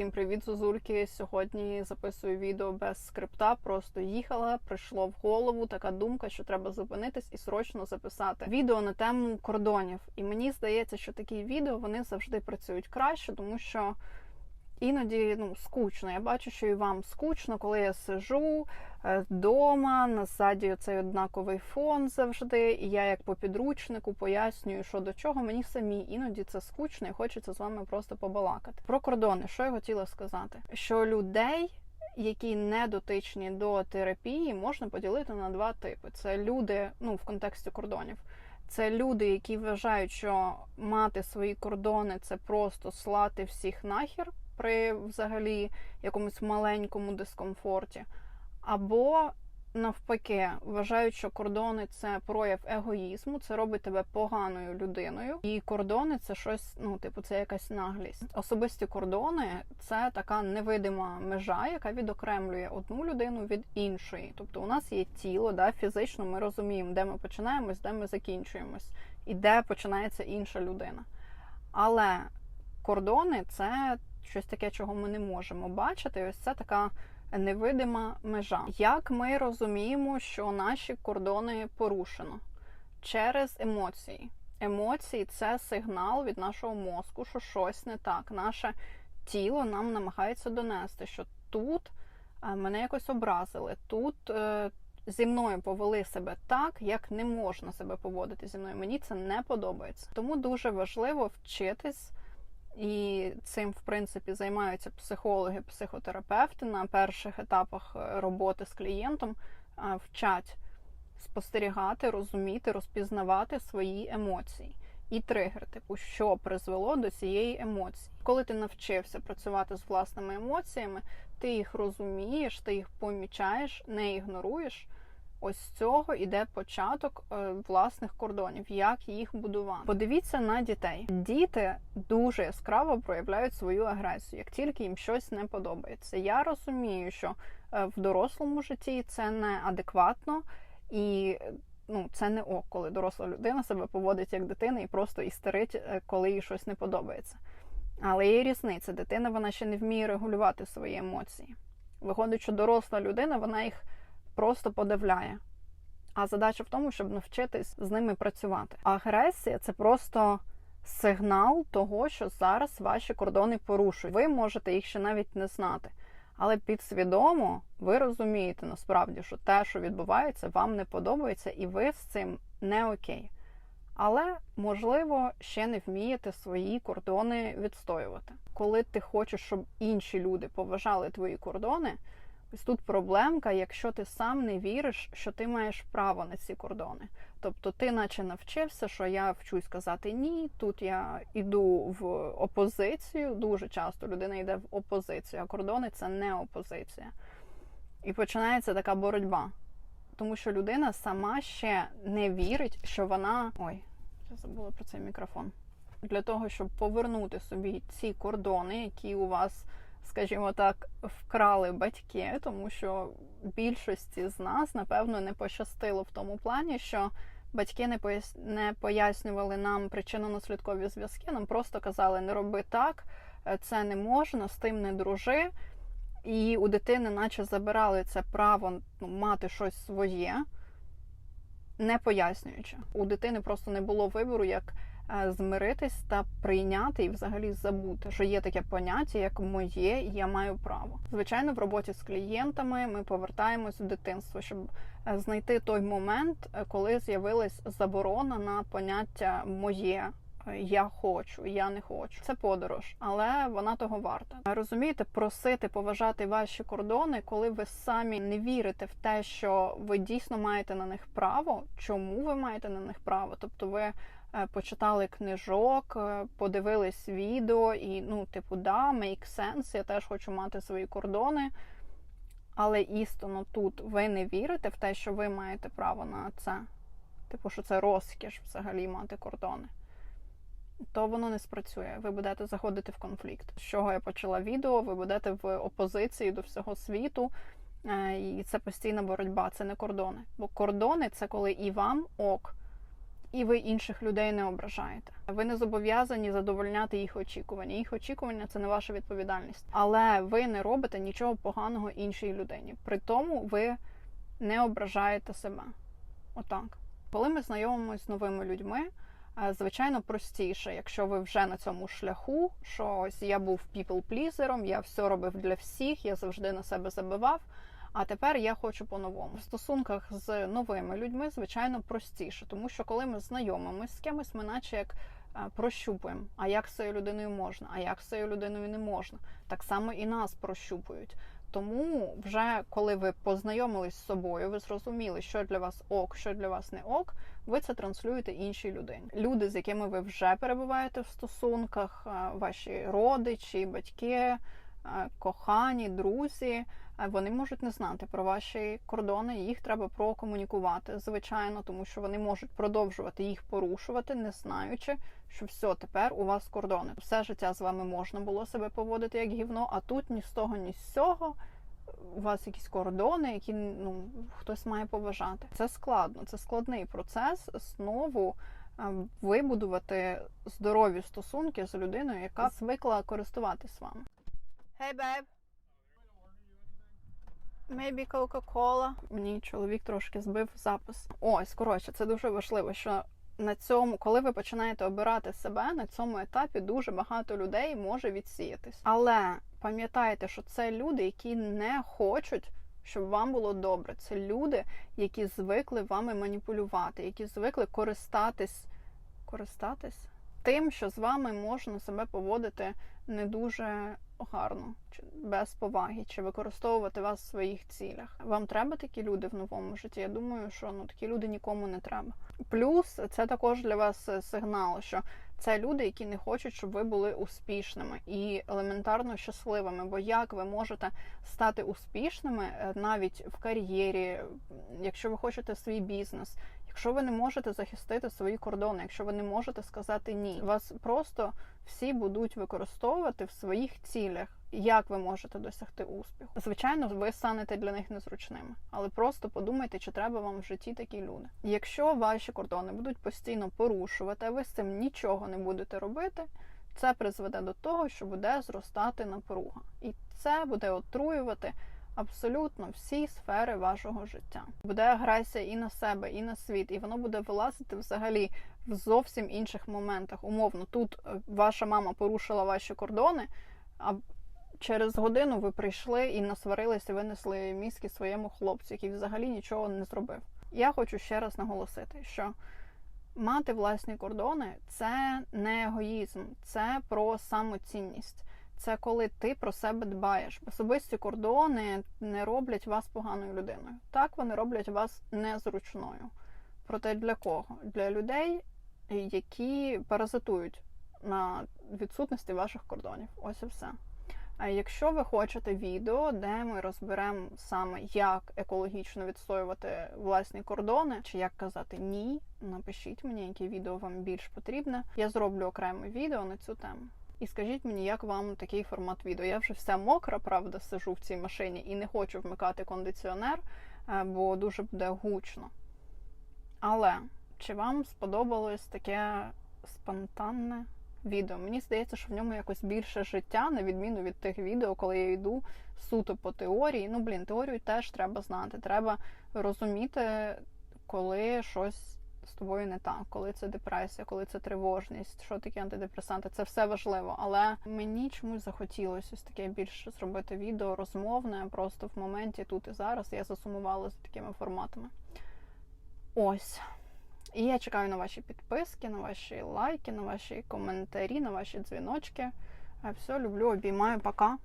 Всім привіт, зузульки! Сьогодні записую відео без скрипта. Просто їхала, прийшло в голову така думка, що треба зупинитись і срочно записати відео на тему кордонів. І мені здається, що такі відео вони завжди працюють краще, тому що іноді ну скучно. Я бачу, що і вам скучно, коли я сижу вдома, назаді цей однаковий фон завжди. І я, як по підручнику, пояснюю, що до чого мені самі іноді це скучно і хочеться з вами просто побалакати. Про кордони, що я хотіла сказати, що людей. Які не дотичні до терапії, можна поділити на два типи: це люди, ну в контексті кордонів, це люди, які вважають, що мати свої кордони це просто слати всіх нахер при взагалі якомусь маленькому дискомфорті, або навпаки вважають, що кордони це прояв егоїзму, це робить тебе поганою людиною, і кордони це щось, ну типу, це якась наглість. Особисті кордони це така невидима межа, яка відокремлює одну людину від іншої. Тобто, у нас є тіло, да, фізично ми розуміємо, де ми починаємось, де ми закінчуємось, і де починається інша людина. Але кордони це щось таке, чого ми не можемо бачити. Ось це така невидима межа. Як ми розуміємо, що наші кордони порушено через емоції. Емоції це сигнал від нашого мозку, що щось не так. Наше тіло нам намагається донести, що тут мене якось образили, тут е, зі мною повели себе так, як не можна себе поводити зі мною. Мені це не подобається. Тому дуже важливо вчитись. І цим, в принципі, займаються психологи, психотерапевти на перших етапах е, роботи з клієнтом, вчать спостерігати, розуміти, розпізнавати свої емоції і тригер, типу, що призвело до цієї емоції. Коли ти навчився працювати з власними емоціями, ти їх розумієш, ти їх помічаєш, не ігноруєш. Ось цього іде початок е, власних кордонів, як їх будувати. Подивіться на дітей. Діти дуже яскраво проявляють свою агресію, як тільки їм щось не подобається. Я розумію, що е, в дорослому житті це не адекватно і. Ну, це не ок, коли доросла людина себе поводить як дитина і просто істерить, е, коли їй щось не подобається. Але є різниця. Дитина вона ще не вміє регулювати свої емоції. Виходить, що доросла людина, вона їх просто подавляє. А задача в тому, щоб навчитись з ними працювати. Агресія це просто сигнал того, що зараз ваші кордони порушують. Ви можете їх ще навіть не знати. Але підсвідомо ви розумієте насправді, що те, що відбувається, вам не подобається, і ви з цим не окей. Але, можливо, ще не вмієте свої кордони відстоювати. Коли ти хочеш, щоб інші люди поважали твої кордони. Ось тут проблемка, якщо ти сам не віриш, що ти маєш право на ці кордони. Тобто ти наче навчився, що я вчусь казати ні, тут я йду в опозицію. Дуже часто людина йде в опозицію, а кордони це не опозиція. І починається така боротьба. Тому що людина сама ще не вірить, що вона. Ой, я забула про цей мікрофон. Для того, щоб повернути собі ці кордони, які у вас скажімо так, вкрали батьки, тому що більшості з нас, напевно, не пощастило в тому плані, що батьки не не пояснювали нам причинно-наслідкові зв'язки, нам просто казали, не роби так, е, це не можна, з тим не дружи. І у дитини, наче забирали це право ну, мати щось своє, не пояснюючи. У дитини просто не було вибору, як змиритись та прийняти і взагалі забути, що є таке поняття, як моє, я маю право. Звичайно, в роботі з клієнтами ми повертаємось у дитинство, щоб е, знайти той момент, е, коли з'явилась заборона на поняття моє. Я хочу, я не хочу. Це подорож, але вона того варта. Розумієте, просити поважати ваші кордони, коли ви самі не вірите в те, що ви дійсно маєте на них право. Чому ви маєте на них право? Тобто, ви Е, почитали книжок, е, подивились відео і, ну, типу, да, make sense, я теж хочу мати свої кордони. Але істинно тут ви не вірите в те, що ви маєте право на це. Типу, що це розкіш взагалі мати кордони. То воно не спрацює. Ви будете заходити в конфлікт. З чого я почала відео, ви будете в опозиції до всього світу. Е, і це постійна боротьба, це не кордони. Бо кордони це коли і вам ок, і ви інших людей не ображаєте. Ви не зобов'язані задовольняти їх очікування. Їх очікування це не ваша відповідальність, але ви не робите нічого поганого іншій людині. При тому ви не ображаєте себе. Отак. Коли ми знайомимося з новими людьми, е, звичайно, простіше, якщо ви вже на цьому шляху, що ось я був people-плізером, я все робив для всіх, я завжди на себе забивав. А тепер я хочу по-новому. В стосунках з новими людьми, звичайно, простіше, тому що коли ми знайомимося з кимось, ми наче як е, прощупуємо, а як з цією людиною можна, а як з цією людиною не можна. Так само і нас прощупують. Тому, вже коли ви познайомились з собою, ви зрозуміли, що для вас ок, що для вас не ок, ви це транслюєте іншій людині. Люди, з якими ви вже перебуваєте в стосунках, е, ваші родичі, батьки, кохані, друзі. е, Вони можуть не знати про ваші кордони, їх треба прокомунікувати, звичайно, тому що вони можуть продовжувати їх порушувати, не знаючи, що все тепер у вас кордони. Все життя з вами можна було себе поводити як гівно, а тут ні з того, ні з цього. У вас якісь кордони, які ну хтось має поважати. Це складно, це складний процес знову е, вибудувати здорові стосунки з людиною, яка звикла користуватись вами. Hey, babe. Maybe Coca-Cola. Мені чоловік трошки збив запис. Ось, коротше, це дуже важливо, що на цьому, коли ви починаєте обирати себе, на цьому етапі дуже багато людей може відсіятись. Але пам'ятайте, що це люди, які не хочуть. Щоб вам було добре, це люди, які звикли вами маніпулювати, які звикли користатись, користатись тим, що з вами можна себе поводити не дуже гарно, чи без поваги, чи використовувати вас в своїх цілях. Вам треба такі люди в новому житті? Я думаю, що ну такі люди нікому не треба. Плюс це також для вас сигнал, що це люди, які не хочуть, щоб ви були успішними і елементарно щасливими. Бо як ви можете стати успішними е, навіть в кар'єрі, якщо ви хочете свій бізнес? Якщо ви не можете захистити свої кордони, якщо ви не можете сказати ні, вас просто всі будуть використовувати в своїх цілях. Як ви можете досягти успіху? Звичайно, ви станете для них незручними, але просто подумайте, чи треба вам в житті такі люди. Якщо ваші кордони будуть постійно порушувати, а ви з цим нічого не будете робити, це призведе до того, що буде зростати напруга, і це буде отруювати абсолютно всі сфери вашого життя. Буде агресія і на себе, і на світ, і воно буде вилазити взагалі в зовсім інших моментах. Умовно, тут е, ваша мама порушила ваші кордони, а через годину ви прийшли і насварилися, винесли мізки своєму хлопцю, який взагалі нічого не зробив. Я хочу ще раз наголосити, що мати власні кордони це не егоїзм, це про самоцінність це коли ти про себе дбаєш. Особисті кордони не роблять вас поганою людиною. Так вони роблять вас незручною. Проте для кого? Для людей, які паразитують на відсутності ваших кордонів. Ось і все. А якщо ви хочете відео, де ми розберемо саме, як екологічно відстоювати власні кордони, чи як казати ні, напишіть мені, яке відео вам більш потрібне. Я зроблю окреме відео на цю тему. І скажіть мені, як вам такий формат відео? Я вже вся мокра, правда, сижу в цій машині і не хочу вмикати кондиціонер, е, бо дуже буде гучно. Але чи вам сподобалось таке спонтанне відео? Мені здається, що в ньому якось більше життя, на відміну від тих відео, коли я йду суто по теорії. Ну, блін, теорію теж треба знати. Треба розуміти, коли щось з тобою не так, коли це депресія, коли це тривожність, що таке антидепресанти, це все важливо. Але мені чомусь захотілося ось таке більше зробити відео розмовне, просто в моменті тут і зараз я засумувала за такими форматами. Ось. І я чекаю на ваші підписки, на ваші лайки, на ваші коментарі, на ваші дзвіночки. Все, люблю, обіймаю, пока.